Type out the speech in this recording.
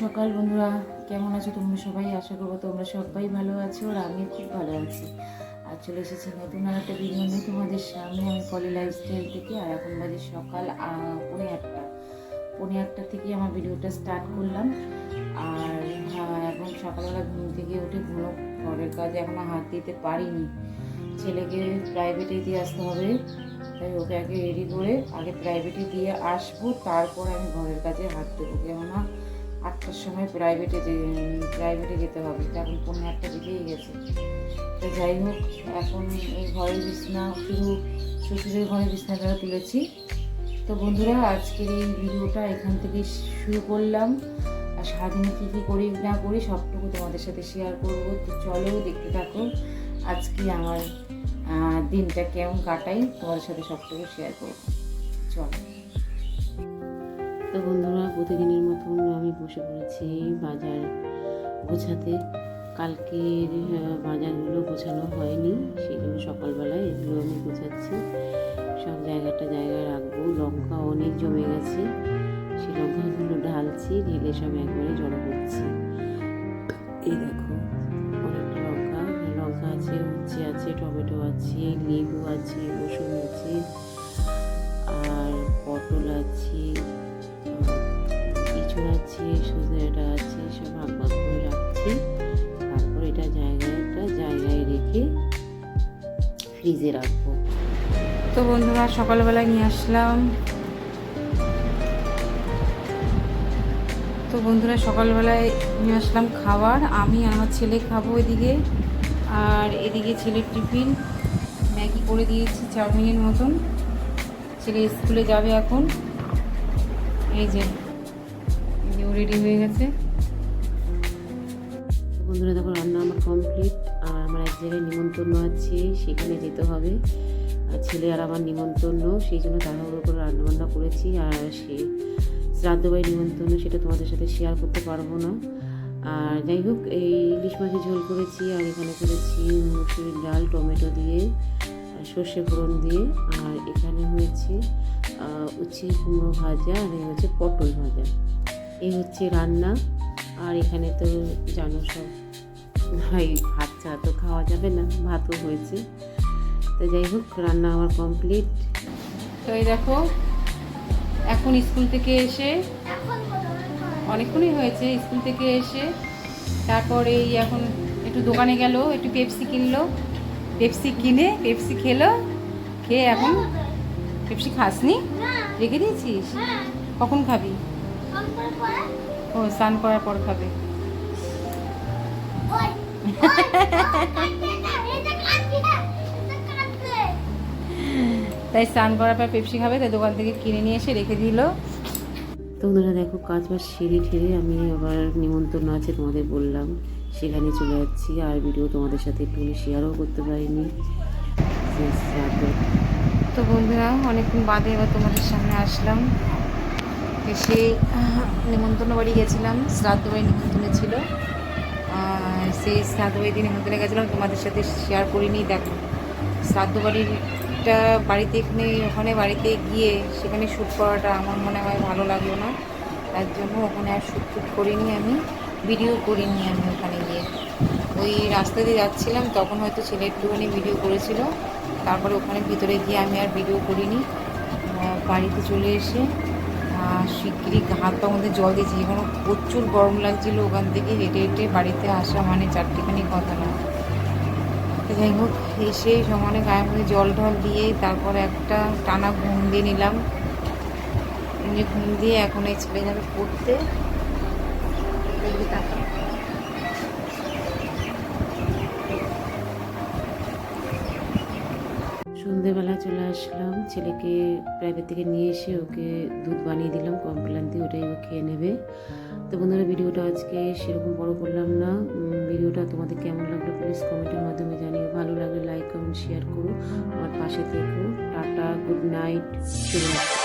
সকাল বন্ধুরা। কেমন আছো তোমরা সবাই? আশা করব তোমরা সবাই ভালো আছো আর আমি খুব ভালো আছি। আর চলে এসেছি নতুন আর একটা ভিডিও নিয়ে তোমাদের সামনে আমি পলি লাইফস্টাইল থেকে আর এখন বাজে সকাল পৌনে আটটা। পৌনে আটটা থেকে আমার ভিডিওটা স্টার্ট করলাম। আর হ্যাঁ, এখন সকালবেলা ঘুম থেকে উঠে কোনো ঘরের কাজ এখনও হাত দিতে পারিনি। ছেলেকে প্রাইভেটে দিয়ে আসতে হবে। তাই ওকে আগে রেডি করে আগে প্রাইভেটে দিয়ে আসব। তারপর আমি ঘরের কাজে হাত দেবো কেননা আটটার সময় প্রাইভেটে প্রাইভেটে যেতে হবে। এখন পনেরো আটটা বেজেই গেছে। তো যাই হোক, এখন এই ঘরের বিছনা, শুধু শ্বশুরের ঘরের বিছনাটা তুলেছি। তো বন্ধুরা, আজকের এই ভিডিওটা এখান থেকে শুরু করলাম। আর সারাদিনে কী কী করি, না করি, সবটুকু তোমাদের সাথে শেয়ার করব। তো চলো দেখতে থাকো আজকে আমার দিনটা কেমন কাটাই। তোমাদের সাথে সবটুকু শেয়ার করব। চলো। তো বন্ধুরা, প্রতিদিনের মতন আমি বসে পড়েছি বাজার গোছাতে। কালকের বাজারগুলো গোছানো হয়নি, সেই জন্য সকালবেলায় এগুলো আমি গোছাচ্ছি। সব জায়গাটা জায়গায় রাখব। লঙ্কা অনেক জমে গেছে। সেই লঙ্কাগুলো ঢালছি, ঢেলে সব একবারে জড়ো করছি। এই দেখো, অনেকটা লঙ্কা। লঙ্কা আছে, উচ্ছে আছে, টমেটো আছে, লেবু আছে, রসুন আছে, আর পটল ইঁচড় আছে সজনেটা আছে, সব ভাগ করে রাখছি। তারপর এটা জায়গায়, একটা জায়গায় রেখে ফ্রিজে রাখব। তো বন্ধুরা, সকালবেলায় নিয়ে আসলাম। তো বন্ধুরা, সকালবেলায় নিয়ে আসলাম খাবার। আমি আমার ছেলে খাব এদিকে। আর এদিকে ছেলের টিফিন। ম্যাগি করে দিয়েছি চাউমিনের মতন। ছেলে স্কুলে যাবে এখন। এই যে রেডি হয়ে গেছে। বন্ধুরা, দেখো রান্না আমার কমপ্লিট আর আমার এক জায়গায় নিমন্ত্রণ আছে, সেখানে যেতে হবে। আর ছেলে আর আমার নিমন্ত্রণ, সেই জন্য তাড়াহুড়ো করে রান্না বান্না করেছি। আর সে শ্রাদ্ধ বাড়ি নিমন্ত্রণ, সেটা তোমাদের সাথে শেয়ার করতে পারব না। আর যাই হোক, এই ইলিশ মাছের ঝোল করেছি, আর এখানে করেছি মুসুরির ডাল, টমেটো দিয়ে, আর সর্ষে ফোড়ন দিয়ে। আর এখানে হয়েছে উচ্ছে কুমড়ো ভাজা, আর হচ্ছে পটল ভাজা। এই হচ্ছে রান্না আর এখানে তো জানো সব ভাই ভাত চা তো খাওয়া যাবে না ভাতও হয়েছে। তো যাই হোক রান্না আমার কমপ্লিট তো এই দেখো এখন স্কুল থেকে এসে অনেকক্ষণই হয়েছে স্কুল থেকে এসে তারপরে এই এখন একটু দোকানে গেল একটু পেপসি কিনলো। পেপসি কিনে পেপসি খেলো খেয়ে এখন পেপসি খাসনি? রেখে দিয়েছিস? কখন খাবি? ও স্নান করার পর খাবে। তাই স্নান করার পর পেপসি খাবে তাই দোকান থেকে কিনে নিয়ে এসে রেখে দিল। তো ওনারা দেখো কাজ বাজ সেরে ঠেরে আমি আবার নিমন্ত্রণ আছে তোমাদের বললাম। সেখানে চলে যাচ্ছি আর ভিডিও তোমাদের সাথে একটু শেয়ারও করতে পারিনি। তো বন্ধুরা অনেকক্ষণ বাদে এবার তোমাদের সামনে আসলাম। আহ, নিমন্ত্রণ বাড়ি গেছিলাম। শ্রাদ্ধ বাড়ি নিমন্ত্রণে ছিল। সেই শ্রাদ্ধ বাড়িতে নিমন্ত্রণে গেছিলাম। তোমাদের সাথে শেয়ার করিনি দেখো শ্রাদ্ধ বাড়িটা বাড়িতে এখানে ওখানে বাড়িতে গিয়ে সেখানে শ্যুট করাটা আমার মনে হয় ভালো লাগল না। তার জন্য ওখানে আর শ্যুট টুট করিনি আমি। ভিডিও করিনি আমি ওখানে গিয়ে। ওই রাস্তা দিয়ে যাচ্ছিলাম তখন হয়তো ছেলে একটুখানি ভিডিও করেছিল। তারপরে ওখানে ভিতরে গিয়ে আমি আর ভিডিও করিনি। বাড়িতে চলে এসে শিগগিরই হাত পা মধ্যে জল দিয়েছি। এখনও প্রচুর গরম লাগছিল ওখান থেকে হেঁটে হেঁটে বাড়িতে আসা মানে চারটেখানি কথা না। যাই হোক, এসে সমানে গায়ে মধ্যে জল ঢল দিয়ে তারপর একটা টানা ঘুম দিয়ে নিলাম। ঘুম দিয়ে এখন এই ছেলে যাবে পড়তে সন্ধেবেলা চলে আসলাম। ছেলেকে প্রাইভেট থেকে নিয়ে এসে ওকে দুধ বানিয়ে দিলাম, কমপ্লেন দিয়ে ওটাই ও খেয়ে নেবে। তো বন্ধুরা, ভিডিওটা আজকে সেরকম বড় করলাম না। ভিডিওটা তোমাদের কেমন লাগল প্লিজ কমেন্টের মাধ্যমে জানিও। ভালো লাগলে লাইক কমেন্ট শেয়ার করো। আমার পাশে থেকো। টাটা গুড নাইট শুভরাত্রি।